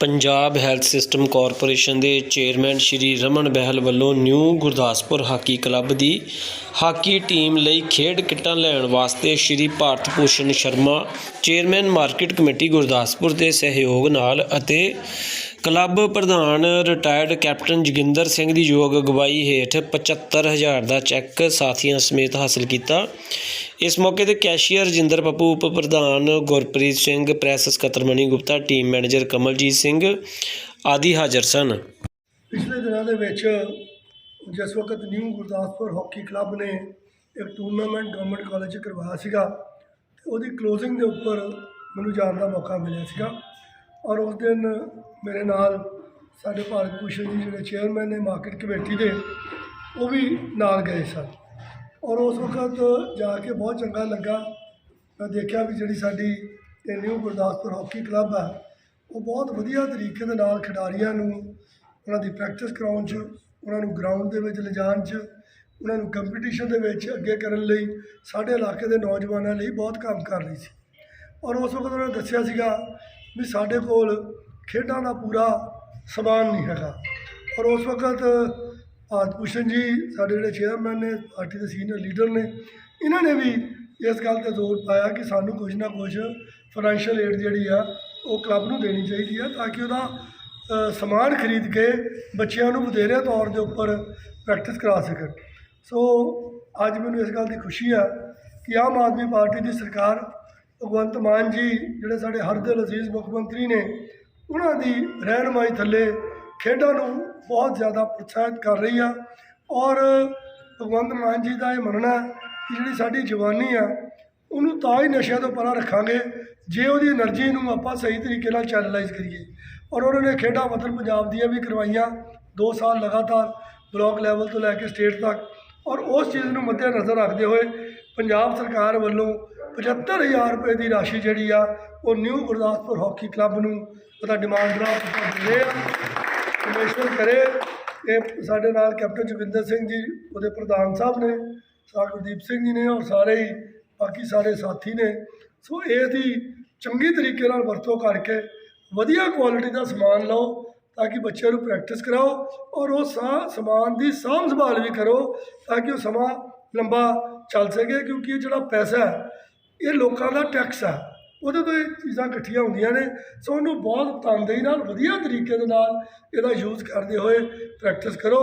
Punjab health system corporation ਦੇ chairman Shri Raman Behl ਵੱਲੋਂ new Gurdaspur hockey club ਦੀ ਹਾਕੀ ਟੀਮ ਲਈ ਖੇਡ ਕਿੱਟਾਂ ਲੈਣ ਵਾਸਤੇ Shri Bharat Bhushan Sharma, chairman market committee Gurdaspur ਦੇ ਸਹਿਯੋਗ ਨਾਲ ਅਤੇ ਕਲੱਬ ਪ੍ਰਧਾਨ ਰਿਟਾਇਰਡ ਕੈਪਟਨ ਜੋਗਿੰਦਰ ਸਿੰਘ ਦੀ ਯੋਗ ਅਗਵਾਈ ਹੇਠ 75000 ਦਾ ਚੈੱਕ ਸਾਥੀਆਂ ਸਮੇਤ ਹਾਸਲ ਕੀਤਾ। ਇਸ ਮੌਕੇ ਤੇ ਕੈਸ਼ੀਅਰ ਰਜਿੰਦਰ ਪੱਪੂ ਉਪ ਪ੍ਰਧਾਨ ਗੁਰਪ੍ਰੀਤ ਸਿੰਘ, ਪ੍ਰੈਸ ਸਕੱਤਰ ਮਣੀ ਗੁਪਤਾ, ਟੀਮ ਮੈਨੇਜਰ ਕਮਲਜੀਤ ਸਿੰਘ ਆਦਿ ਹਾਜ਼ਰ ਸਨ। ਪਿਛਲੇ ਦਿਨਾਂ ਦੇ ਵਿੱਚ ਜਿਸ ਵਕਤ ਨਿਊ ਗੁਰਦਾਸਪੁਰ ਹਾਕੀ ਕਲੱਬ ਨੇ ਇੱਕ ਟੂਰਨਾਮੈਂਟ ਗਵਰਨਮੈਂਟ ਕਾਲਜ 'ਚ ਕਰਵਾਇਆ ਸੀਗਾ, ਤੇ ਉਹਦੀ ਕਲੋਜ਼ਿੰਗ ਦੇ ਉੱਪਰ ਮੈਨੂੰ ਜਾਣ ਦਾ ਮੌਕਾ ਮਿਲਿਆ ਸੀਗਾ। ਔਰ ਉਸ ਦਿਨ ਮੇਰੇ ਨਾਲ ਸਾਡੇ ਭਾਰਤ ਭੂਸ਼ਣ ਜੀ ਜਿਹੜੇ ਚੇਅਰਮੈਨ ਨੇ ਮਾਰਕੀਟ ਕਮੇਟੀ ਦੇ, ਉਹ ਵੀ ਨਾਲ ਗਏ ਸਨ। ਔਰ ਉਸ ਵਕਤ ਜਾ ਕੇ ਬਹੁਤ ਚੰਗਾ ਲੱਗਾ। ਮੈਂ ਦੇਖਿਆ ਵੀ ਜਿਹੜੀ ਸਾਡੀ ਨਿਊ ਗੁਰਦਾਸਪੁਰ ਹਾਕੀ ਕਲੱਬ ਆ, ਉਹ ਬਹੁਤ ਵਧੀਆ ਤਰੀਕੇ ਦੇ ਨਾਲ ਖਿਡਾਰੀਆਂ ਨੂੰ ਉਹਨਾਂ ਦੀ ਪ੍ਰੈਕਟਿਸ ਕਰਾਉਣ 'ਚ, ਉਹਨਾਂ ਨੂੰ ਗਰਾਊਂਡ ਦੇ ਵਿੱਚ ਲਿਜਾਣ 'ਚ, ਉਹਨਾਂ ਨੂੰ ਕੰਪੀਟੀਸ਼ਨ ਦੇ ਵਿੱਚ ਅੱਗੇ ਕਰਨ ਲਈ ਸਾਡੇ ਇਲਾਕੇ ਦੇ ਨੌਜਵਾਨਾਂ ਲਈ ਬਹੁਤ ਕੰਮ ਕਰ ਰਹੀ ਸੀ। ਔਰ ਉਸ ਵਕਤ ਉਹਨਾਂ ਨੇ ਦੱਸਿਆ ਸੀਗਾ ਵੀ ਸਾਡੇ ਕੋਲ ਖੇਡਾਂ ਦਾ ਪੂਰਾ ਸਮਾਨ ਨਹੀਂ ਹੈਗਾ। ਔਰ ਉਸ ਵਕਤ ਆਜ ਭੂਸ਼ਣ ਜੀ, ਸਾਡੇ ਜਿਹੜੇ ਚੇਅਰਮੈਨ ਨੇ, ਪਾਰਟੀ ਦੇ ਸੀਨੀਅਰ ਲੀਡਰ ਨੇ, ਇਹਨਾਂ ਨੇ ਵੀ ਇਸ ਗੱਲ ਤੇ ਜ਼ੋਰ ਪਾਇਆ ਕਿ ਸਾਨੂੰ ਕੁਝ ਨਾ ਕੁਝ ਫਾਈਨੈਂਸ਼ੀਅਲ ਏਡ ਜਿਹੜੀ ਆ, ਉਹ ਕਲੱਬ ਨੂੰ ਦੇਣੀ ਚਾਹੀਦੀ ਆ ਤਾਂ ਕਿ ਉਹਦਾ ਸਮਾਨ ਖਰੀਦ ਕੇ ਬੱਚਿਆਂ ਨੂੰ ਵਧੇਰੇ ਤੌਰ ਦੇ ਉੱਪਰ ਪ੍ਰੈਕਟਿਸ ਕਰਾ ਸਕਣ। ਸੋ, ਅੱਜ ਮੈਨੂੰ ਇਸ ਗੱਲ ਦੀ ਖੁਸ਼ੀ ਆ ਕਿ ਆਮ ਆਦਮੀ ਪਾਰਟੀ ਦੀ ਸਰਕਾਰ ਭਗਵੰਤ ਮਾਨ ਜੀ, ਜਿਹੜੇ ਸਾਡੇ ਹਰਦਿਲ ਅਜ਼ੀਜ਼ ਮੁੱਖ ਮੰਤਰੀ ਨੇ, ਉਹਨਾਂ ਦੀ ਰਹਿਨਮਾਈ ਥੱਲੇ ਖੇਡਾਂ ਨੂੰ ਬਹੁਤ ਜ਼ਿਆਦਾ ਪ੍ਰੋਤਸਾਹਿਤ ਕਰ ਰਹੀ ਆ। ਔਰ ਭਗਵੰਤ ਮਾਨ ਜੀ ਦਾ ਇਹ ਮੰਨਣਾ ਕਿ ਜਿਹੜੀ ਸਾਡੀ ਜਵਾਨੀ ਆ, ਉਹਨੂੰ ਤਾਂ ਹੀ ਨਸ਼ਿਆਂ ਤੋਂ ਪਰਾਂ ਰੱਖਾਂਗੇ, ਜੇ ਉਹਦੀ એનર્ਜੀ ਨੂੰ ਆਪਾਂ ਸਹੀ ਤਰੀਕੇ ਨਾਲ ਚੈਨਲਾਈਜ਼ ਕਰੀਏ। ਔਰ ਉਹਨਾਂ ਨੇ ਖੇਡਾਂ ਵਤਨ ਪੰਜਾਬ ਦੀਆਂ ਵੀ ਕਰਵਾਈਆਂ 2 ਸਾਲ ਲਗਾਤਾਰ ਬਲਾਕ ਲੈਵਲ ਤੋਂ ਲੈ ਕੇ ਸਟੇਟ ਤੱਕ। ਔਰ ਉਸ ਚੀਜ਼ ਨੂੰ ਮੱਦੇ ਨਜ਼ਰ ਰੱਖਦੇ ਹੋਏ ਪੰਜਾਬ ਸਰਕਾਰ ਵੱਲੋਂ 75000 ਰੁਪਏ ਦੀ ਰਾਸ਼ੀ ਜਿਹੜੀ ਆ, ਉਹ ਨਿਊ ਗੁਰਦਾਸਪੁਰ ਹਾਕੀ ਕਲੱਬ ਨੂੰ ਉਹਦਾ ਡਿਮਾਂਡ ਡਰਾਫਟ ਉੱਪਰ ਆ ਕਮਿਸ਼ਨਰ ਕਰੇ। ਇਹ ਸਾਡੇ ਨਾਲ ਕੈਪਟਨ ਜੋਗਿੰਦਰ ਸਿੰਘ ਜੀ, ਉਹਦੇ ਪ੍ਰਧਾਨ ਸਾਹਿਬ ਨੇ, ਸਾਰ ਗੁਰਦੀਪ ਸਿੰਘ ਜੀ ਨੇ ਔਰ ਸਾਰੇ ਹੀ, ਬਾਕੀ ਸਾਰੇ ਸਾਥੀ ਨੇ। ਸੋ ਇਹਦੀ ਚੰਗੀ ਤਰੀਕੇ ਨਾਲ ਵਰਤੋਂ ਕਰਕੇ ਵਧੀਆ ਕੁਆਲਿਟੀ ਦਾ ਸਮਾਨ ਲਓ, ਤਾਂ ਕਿ ਬੱਚਿਆਂ ਨੂੰ ਪ੍ਰੈਕਟਿਸ ਕਰਾਓ ਔਰ ਉਹ ਸਾ, ਸਮਾਨ ਦੀ ਸਾਂਭ ਸੰਭਾਲ ਵੀ ਕਰੋ, ਤਾਂ ਕਿ ਉਹ ਸਮਾਂ ਲੰਬਾ ਚੱਲ ਸਕੇ ਕਿਉਂਕਿ ਇਹ ਜਿਹੜਾ ਪੈਸਾ ਹੈ, ਇਹ ਲੋਕਾਂ ਦਾ ਟੈਕਸ ਹੈ। ਉਹਦੇ ਤੋਂ ਇਹ ਚੀਜ਼ਾਂ ਇਕੱਠੀਆਂ ਹੁੰਦੀਆਂ ਨੇ। ਸੋ ਉਹਨੂੰ ਬਹੁਤ ਤਨਦੇਹੀ ਨਾਲ, ਵਧੀਆ ਤਰੀਕੇ ਦੇ ਨਾਲ ਇਹਦਾ ਯੂਜ਼ ਕਰਦੇ ਹੋਏ ਪ੍ਰੈਕਟਿਸ ਕਰੋ।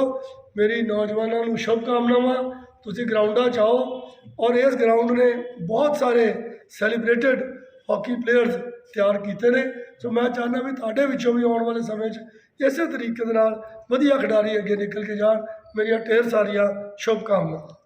ਮੇਰੀ ਨੌਜਵਾਨਾਂ ਨੂੰ ਸ਼ੁਭ ਕਾਮਨਾਵਾਂ। ਤੁਸੀਂ ਗਰਾਊਂਡਾਂ 'ਚ ਆਓ ਔਰ ਇਸ ਗਰਾਊਂਡ ਨੇ ਬਹੁਤ ਸਾਰੇ ਸੈਲੀਬ੍ਰੇਟਡ ਹਾਕੀ ਪਲੇਅਰਸ ਤਿਆਰ ਕੀਤੇ ਨੇ। ਸੋ ਮੈਂ ਚਾਹੁੰਦਾ ਵੀ ਤੁਹਾਡੇ ਵਿੱਚੋਂ ਵੀ ਆਉਣ ਵਾਲੇ ਸਮੇਂ 'ਚ ਇਸੇ ਤਰੀਕੇ ਦੇ ਨਾਲ ਵਧੀਆ ਖਿਡਾਰੀ ਅੱਗੇ ਨਿਕਲ ਕੇ ਜਾਣ। ਮੇਰੀਆਂ ਢੇਰ ਸਾਰੀਆਂ ਸ਼ੁਭ ਕਾਮਨਾਵਾਂ।